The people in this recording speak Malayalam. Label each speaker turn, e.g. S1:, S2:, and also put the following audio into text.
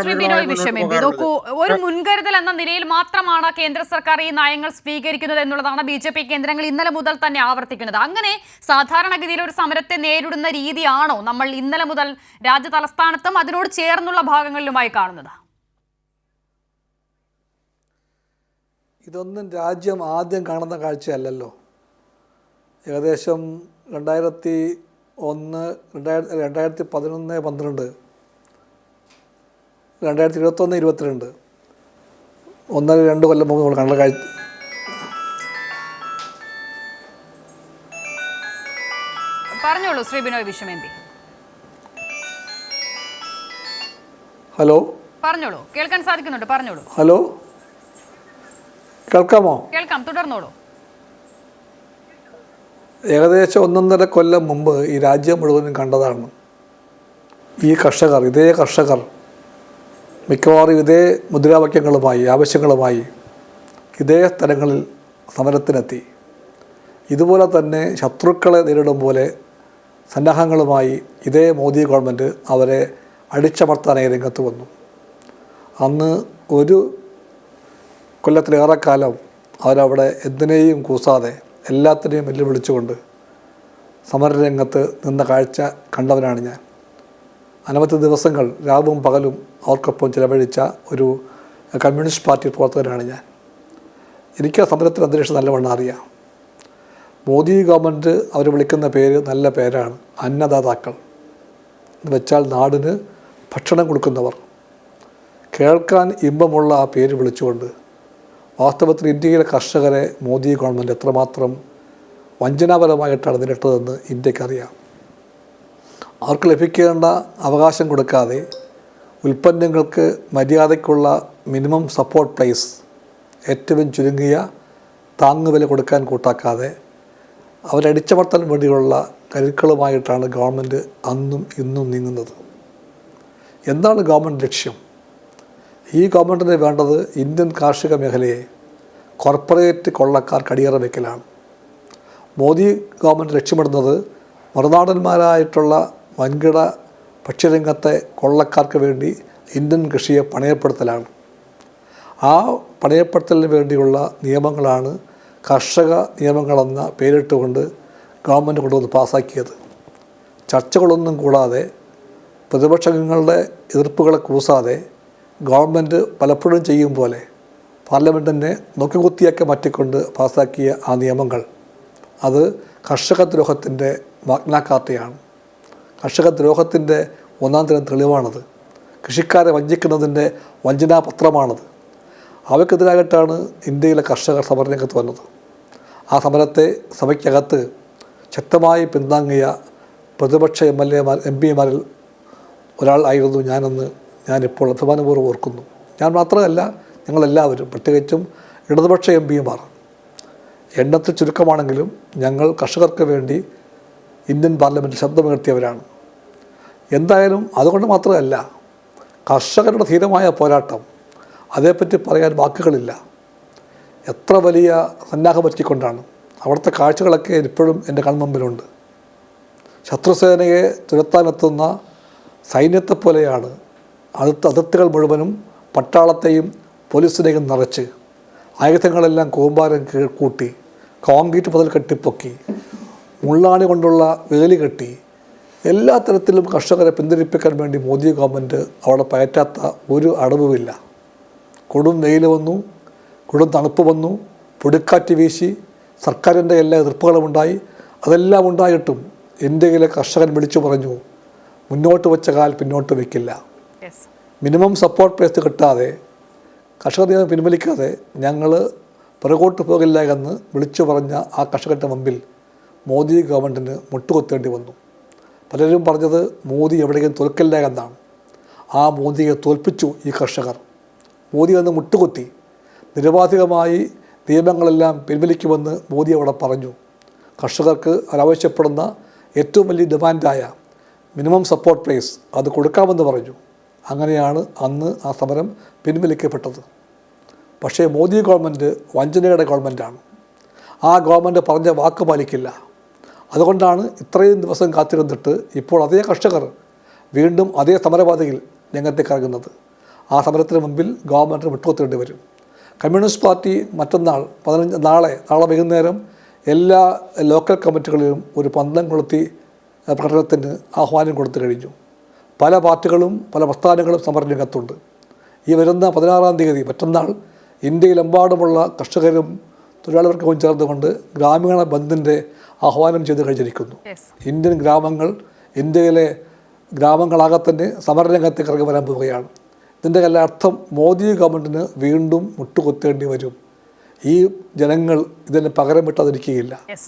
S1: ശ്രീ ബിനോയ് വിശ്വം എം പി നോക്കൂ ഒരു മുൻകരുതൽ എന്ന നിലയിൽ മാത്രമാണ് കേന്ദ്ര സർക്കാർ ഈ നയങ്ങൾ സ്വീകരിക്കുന്നത് എന്നുള്ളതാണ് ബി ജെ പി കേന്ദ്രങ്ങൾ ഇന്നലെ മുതൽ തന്നെ ആവർത്തിക്കുന്നത്. അങ്ങനെ സാധാരണഗതിയിൽ ഒരു സമരത്തെ നേരിടുന്ന രീതിയാണോ നമ്മൾ ഇന്നലെ മുതൽ രാജ്യ തലസ്ഥാനത്തും അതിനോട് ചേർന്നുള്ള ഭാഗങ്ങളിലുമായി കാണുന്നത്?
S2: ഇതൊന്നും രാജ്യം ആദ്യം കാണുന്ന കാഴ്ചയല്ലല്ലോ. ഏകദേശം രണ്ടായിരത്തി ഒന്ന് രണ്ടായിരത്തി രണ്ടായിരത്തി പതിനൊന്ന് പന്ത്രണ്ട് രണ്ടായിരത്തി ഇരുപത്തൊന്ന് ഇരുപത്തിരണ്ട്. ഒന്നര രണ്ട് കൊല്ലം മുമ്പ് നമ്മൾ കണ്ട കാഴ്ച.
S1: പറഞ്ഞോളൂ Shri Binoy Viswam M P.
S2: Hello?
S1: പറഞ്ഞോളൂ കേൾക്കാൻ സാധിക്കുന്നുണ്ട് പറഞ്ഞോളൂ.
S2: ഹലോ? കേൾക്കാമോ?
S1: കേൾക്കാം തുടർന്നോളൂ.
S2: ഏകദേശം ഒന്നൊന്നര കൊല്ലം മുമ്പ് ഈ രാജ്യം മുഴുവനും കണ്ടതാണ്. ഈ കർഷകർ ഇതേ കർഷകർ മിക്കവാറും ഇതേ മുദ്രാവാക്യങ്ങളുമായി ആവശ്യങ്ങളുമായി ഇതേ സ്ഥലങ്ങളിൽ സമരത്തിനെത്തി. ഇതുപോലെ തന്നെ ശത്രുക്കളെ നേരിടും പോലെ സന്നാഹങ്ങളുമായി ഇതേ മോദി ഗവൺമെന്റ് അവരെ അടിച്ചമർത്താനായി രംഗത്ത് വന്നു. അന്ന് ഒരു കൊല്ലത്തിലേറെക്കാലം അവരവിടെ എന്തിനേയും കൂസാതെ എല്ലാത്തിനെയും വെല്ലുവിളിച്ചുകൊണ്ട് സമരരംഗത്ത് നിന്ന കാഴ്ച കണ്ടവനാണ് ഞാൻ. അനവധി ദിവസങ്ങൾ രാവും പകലും അവർക്കൊപ്പം ചിലവഴിച്ച ഒരു കമ്മ്യൂണിസ്റ്റ് പാർട്ടി പ്രവർത്തകനാണ് ഞാൻ. എനിക്ക് ആ സമരത്തിന്റെ അന്തരീക്ഷം നല്ലവണ്ണം അറിയാം. മോദി ഗവൺമെന്റ് അവർ വിളിക്കുന്ന പേര് നല്ല പേരാണ് അന്നദാതാക്കൾ. എന്ന് വെച്ചാൽ നാടിന് ഭക്ഷണം കൊടുക്കുന്നവർ. കേൾക്കാൻ ഇമ്പമുള്ള ആ പേര് വിളിച്ചുകൊണ്ട് വാസ്തവത്തിൽ ഇന്ത്യയിലെ കർഷകരെ മോദി ഗവൺമെന്റ് എത്രമാത്രം വഞ്ചനാപരമായിട്ടാണ് നേരിട്ടതെന്ന് ഇന്ത്യക്കറിയാം. അവർക്ക് ലഭിക്കേണ്ട അവകാശം കൊടുക്കാതെ ഉൽപ്പന്നങ്ങൾക്ക് മര്യാദയ്ക്കുള്ള മിനിമം സപ്പോർട്ട് പ്രൈസ് ഏറ്റവും ചുരുങ്ങിയ താങ്ങുവില കൊടുക്കാൻ കൂട്ടാക്കാതെ അവരടിച്ചമർത്താൻ വേണ്ടിയുള്ള കരുക്കളുമായിട്ടാണ് ഗവൺമെന്റ് അന്നും ഇന്നും നീങ്ങുന്നത്. എന്താണ് ഗവൺമെന്റ് ലക്ഷ്യം? ഈ ഗവൺമെന്റിന് വേണ്ടത് ഇന്ത്യൻ കാർഷിക മേഖലയെ കോർപ്പറേറ്റ് കൊള്ളക്കാർ കടിയറ വയ്ക്കലാണ് മോദി ഗവൺമെന്റ് ലക്ഷ്യമിടുന്നത് മറുനാടന്മാരായിട്ടുള്ള വൻകിട ഭക്ഷ്യരംഗത്തെ കൊള്ളക്കാർക്ക് വേണ്ടി ഇന്ത്യൻ കൃഷിയെ പണയപ്പെടുത്തലാണ്. ആ പണയപ്പെടുത്തലിന് വേണ്ടിയുള്ള നിയമങ്ങളാണ് കർഷക നിയമങ്ങളെന്ന പേരിട്ടുകൊണ്ട് ഗവൺമെന്റ് കൊണ്ടുവന്ന് പാസ്സാക്കിയത് ചർച്ചകളൊന്നും കൂടാതെ പ്രതിപക്ഷങ്ങളുടെ എതിർപ്പുകളെ കൂസാതെ ഗവൺമെന്റ് പലപ്പോഴും ചെയ്യും പോലെ പാർലമെന്റിനെ നോക്കിക്കുത്തിയൊക്കെ മാറ്റിക്കൊണ്ട് പാസ്സാക്കിയ ആ നിയമങ്ങൾ. അത് കർഷക ദ്രോഹത്തിന്റെ മാഗ്നാക്കാർട്ടയാണ് കർഷക ദ്രോഹത്തിന്റെ ഒന്നാം തരം തെളിവാണത്. കൃഷിക്കാരെ വഞ്ചിക്കുന്നതിന്റെ വഞ്ചനാപത്രമാണത്. അവയ്ക്കെതിരായിട്ടാണ് ഇന്ത്യയിലെ കർഷകർ സമരരംഗത്ത് വന്നത്. ആ സമരത്തെ സഭയ്ക്കകത്ത് ശക്തമായി പിന്താങ്ങിയ പ്രതിപക്ഷ എം എൽ എമാർ എം പിമാരിൽ ഒരാൾ ആയിരുന്നു ഞാനെന്ന് ഞാനിപ്പോൾ അഭിമാനപൂർവം ഓർക്കുന്നു. ഞാൻ മാത്രമല്ല ഞങ്ങളെല്ലാവരും പ്രത്യേകിച്ചും ഇടതുപക്ഷ എം പിമാർ എണ്ണത്തിൽ ചുരുക്കമാണെങ്കിലും ഞങ്ങൾ കർഷകർക്ക് വേണ്ടി ഇന്ത്യൻ പാർലമെന്റിൽ ശബ്ദമുയർത്തിയവരാണ്. എന്തായാലും അതുകൊണ്ട് മാത്രമല്ല കർഷകരുടെ ധീരമായ പോരാട്ടം അതേപ്പറ്റി പറയാൻ വാക്കുകളില്ല. എത്ര വലിയ സന്നാഹമൊരുക്കിക്കൊണ്ടാണ് അവിടുത്തെ കാഴ്ചകളൊക്കെ ഇപ്പോഴും എന്റെ കൺമുമ്പിലുണ്ട് ശത്രുസേനയെ തുരത്താനെത്തുന്ന സൈന്യത്തെ പോലെയാണ് അടുത്ത അതിർത്തികൾ മുഴുവനും പട്ടാളത്തെയും പോലീസിനെയും നിറച്ച് ആയുധങ്ങളെല്ലാം കൂമ്പാരം കൂട്ടി കോൺക്രീറ്റ് മുതൽ കെട്ടിപ്പൊക്കി മുള്ളാണി കൊണ്ടുള്ള വേലി കെട്ടി എല്ലാ തരത്തിലും കർഷകരെ പിന്തിരിപ്പിക്കാൻ വേണ്ടി മോദി ഗവൺമെന്റ് അവിടെ പയറ്റാത്ത ഒരു അടവുമില്ല. കൊടും വെയിൽ വന്നു കൊടും തണുപ്പ് വന്നു പൊടിക്കാറ്റ് വീശി സർക്കാരിന്റെ എല്ലാ എതിർപ്പുകളും ഉണ്ടായി. അതെല്ലാം ഉണ്ടായിട്ടും ഇന്ത്യയിലെ കർഷകൻ വിളിച്ചു പറഞ്ഞു മുന്നോട്ട് വെച്ച കാൽ പിന്നോട്ട് വയ്ക്കില്ല. മിനിമം സപ്പോർട്ട് പ്രൈസ് കിട്ടാതെ കർഷക നിയമം പിൻവലിക്കാതെ ഞങ്ങൾ പുറകോട്ട് പോകില്ല എന്ന് വിളിച്ചു പറഞ്ഞ ആ കർഷകരുടെ മുമ്പിൽ മോദി ഗവൺമെന്റിന് മുട്ടുകൊത്തേണ്ടി വന്നു. പലരും പറഞ്ഞത് മോദി എവിടെയും തോൽക്കില്ല എന്നാണ്. ആ മോദിയെ തോൽപ്പിച്ചു ഈ കർഷകർ. മോദി അന്ന് മുട്ടുകുത്തി. നിരവാധികമായി നിയമങ്ങളെല്ലാം പിൻവലിക്കുമെന്ന് മോദി അവിടെ പറഞ്ഞു. കർഷകർക്ക് അവരാവശ്യപ്പെടുന്ന ഏറ്റവും വലിയ ഡിമാൻഡായ മിനിമം സപ്പോർട്ട് പ്രൈസ് അത് കൊടുക്കാമെന്ന് പറഞ്ഞു. അങ്ങനെയാണ് അന്ന് ആ സമരം പിൻവലിക്കപ്പെട്ടത്. പക്ഷേ മോദി ഗവൺമെന്റ് വഞ്ചനയുടെ ഗവൺമെന്റാണ്. ആ ഗവൺമെന്റ് പറഞ്ഞ വാക്ക് പാലിക്കില്ല. അതുകൊണ്ടാണ് ഇത്രയും ദിവസം കാത്തിരുന്നിട്ട് ഇപ്പോൾ അതേ കർഷകർ വീണ്ടും അതേ സമരപാതയിൽ രംഗത്തേക്ക് ഇറങ്ങുന്നത്. ആ സമരത്തിന് മുമ്പിൽ ഗവൺമെന്റ് വിട്ടുകൊത്തേണ്ടി വരും. കമ്മ്യൂണിസ്റ്റ് പാർട്ടി മറ്റന്നാൾ പതിനഞ്ച് നാളെ നാളെ വൈകുന്നേരം എല്ലാ ലോക്കൽ കമ്മിറ്റികളിലും ഒരു പന്തം കൊളുത്തി പ്രകടനത്തിന് ആഹ്വാനം കൊടുത്തു കഴിഞ്ഞു. പല പാർട്ടികളും പല പ്രസ്ഥാനങ്ങളും സമരരംഗത്തുണ്ട് ഈ വരുന്ന പതിനാറാം തീയതി മറ്റന്നാൾ ഇന്ത്യയിലെമ്പാടുമുള്ള കർഷകരും തൊഴിലാളികൾക്കും ചേർന്നുകൊണ്ട് ഗ്രാമീണ ബന്ദിന്റെ ആഹ്വാനം ചെയ്ത് കഴിഞ്ഞിരിക്കുന്നു. ഇന്ത്യൻ ഗ്രാമങ്ങൾ ഇന്ത്യയിലെ ഗ്രാമങ്ങളാകെ തന്നെ സമരരംഗത്തേക്ക് ഇറങ്ങി വരാൻ പോവുകയാണ്. ഇതിന്റെ അർത്ഥം മോദി ഗവൺമെന്റിന് വീണ്ടും മുട്ടുകുത്തേണ്ടി വരും. ഈ ജനങ്ങൾ ഇതിന് പകരം വിട്ടാതിരിക്കുകയില്ല.